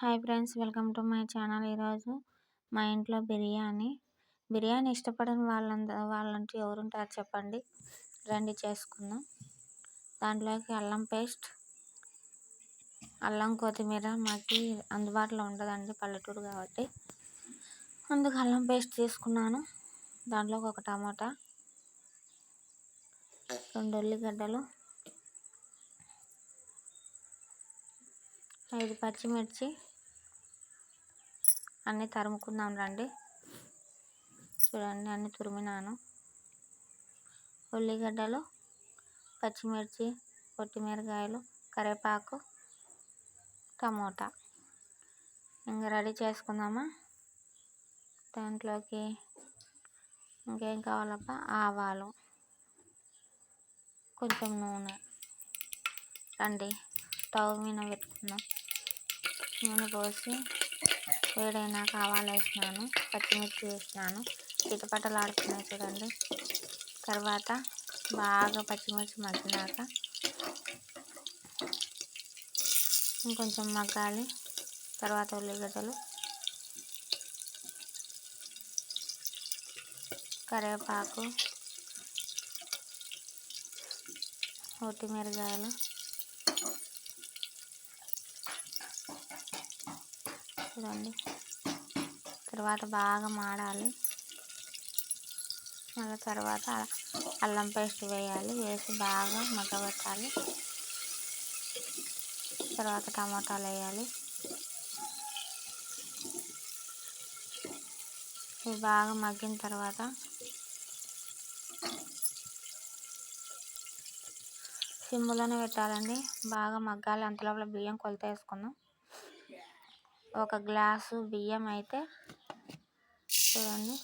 Hi friends welcome to my channel ఈరోజు మా ఇంట్లో బిర్యానీ. బిర్యానీ ఇష్టపడని వాళ్ళంత వాళ్ళంటూ ఎవరుంటారు చెప్పండి. రండి చేసుకుందాం. దాంట్లోకి అల్లం పేస్ట్ అల్లం కొత్తిమీర మాకు అందుబాటులో ఉండదండి పల్లెటూరు కాబట్టి. అందుకు అల్లం పేస్ట్ తీసుకున్నాను. దాంట్లోకి ఒక టమాటా రెండు ఉల్లిగడ్డలు ఐదు పచ్చిమిర్చి అన్నీ తరుముకుందాం రండి. చూడండి అన్నీ తురిమినాను. ఉల్లిగడ్డలు పచ్చిమిర్చి పొట్టిమిరకాయలు కరివేపాకు టమోటా. ఇంకా రెడీ చేసుకుందామా? దాంట్లోకి ఇంకేం కావాలబ్బా? ఆవాలు. కొంచెం నూనె. రండి స్టవ్ మీద పెట్టుకుందాం. నూనె పోసి ఏడైనా కావాలి వేసినాను. పచ్చిమిర్చి వేసినాను. చిటపటలు ఆడుతున్నాయి చూడండి. తర్వాత బాగా పచ్చిమిర్చి మగ్గినాక ఇంకొంచెం మగ్గాలి. తర్వాత ఉల్లిగడ్డలు. కరివేపాకు. మిరగాయలు చూడండి. తర్వాత బాగా మాడాలి. మళ్ళీ తర్వాత అల్లం పేస్ట్ వేయాలి. వేసి బాగా మగ్గబెట్టాలి. తర్వాత టమాటాలు వేయాలి. ఇవి బాగా మగ్గిన తర్వాత సిమ్లోనే పెట్టాలండి. బాగా మగ్గాలి. అంతలోపల బియ్యం కొలత వేసుకుందాం. ఒక గ్లాసు బియ్యం అయితే చూడండి.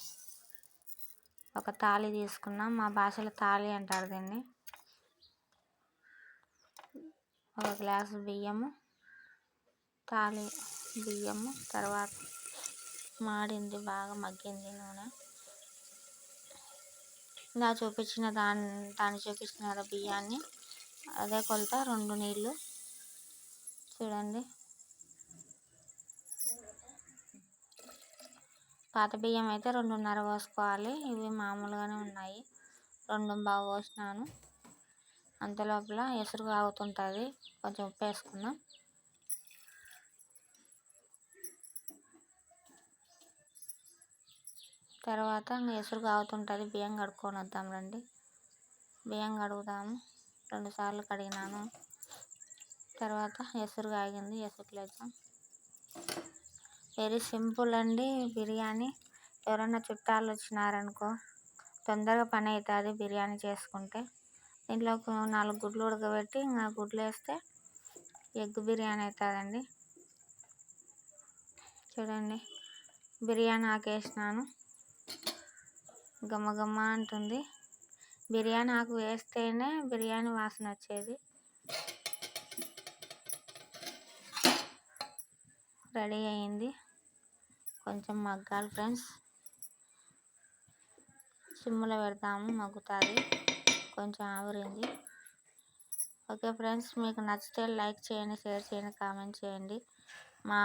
ఒక తాళి తీసుకున్నాం. మా భాషలో తాళి అంటారు దీన్ని. ఒక గ్లాసు బియ్యము తాళి బియ్యము తర్వాత మాడింది బాగా మగ్గింది నూనె. ఇలా చూపించిన దాన్ని దాన్ని చూపించిన బియ్యాన్ని అదే కొలత రెండు నీళ్ళు. చూడండి. పాత బియ్యం అయితే రెండున్నర పోసుకోవాలి. ఇవి మామూలుగానే ఉన్నాయి. రెండు బాగా పోసినాను. అంతలోపల ఎసురు కాగుతుంటుంది కొంచెం ఉప్పు వేసుకుందాం. తర్వాత ఎసురు కాగుతుంటుంది. బియ్యం కడుక్కొని వద్దాం రండి. బియ్యం కడుగుదాము. రెండుసార్లు కడిగినాను. తర్వాత ఎసురు కాగింది. ఎసురు వేద్దాం వెరీ సింపుల్ అండి బిర్యానీ. ఎవరైనా చుట్టాలు వచ్చినారనుకో తొందరగా పని అవుతుంది బిర్యానీ చేసుకుంటే. దీంట్లో నాలుగు గుడ్లు ఉడకబెట్టి ఇంకా గుడ్లు వేస్తే ఎగ్ బిర్యానీ అవుతుందండి చూడండి బిర్యానీ ఆకేసినాను. గమగమ అంటుంది. బిర్యానీ ఆకు వేస్తేనే బిర్యానీ వాసన వచ్చేది రెడీ అయింది కొంచెం మగ్గాలి ఫ్రెండ్స్. సిమ్లో పెడతాము మగ్గుతుంది. కొంచెం ఆవిరింది. ఓకే ఫ్రెండ్స్ మీకు నచ్చితే లైక్ చేయండి షేర్ చేయండి కామెంట్ చేయండి. మా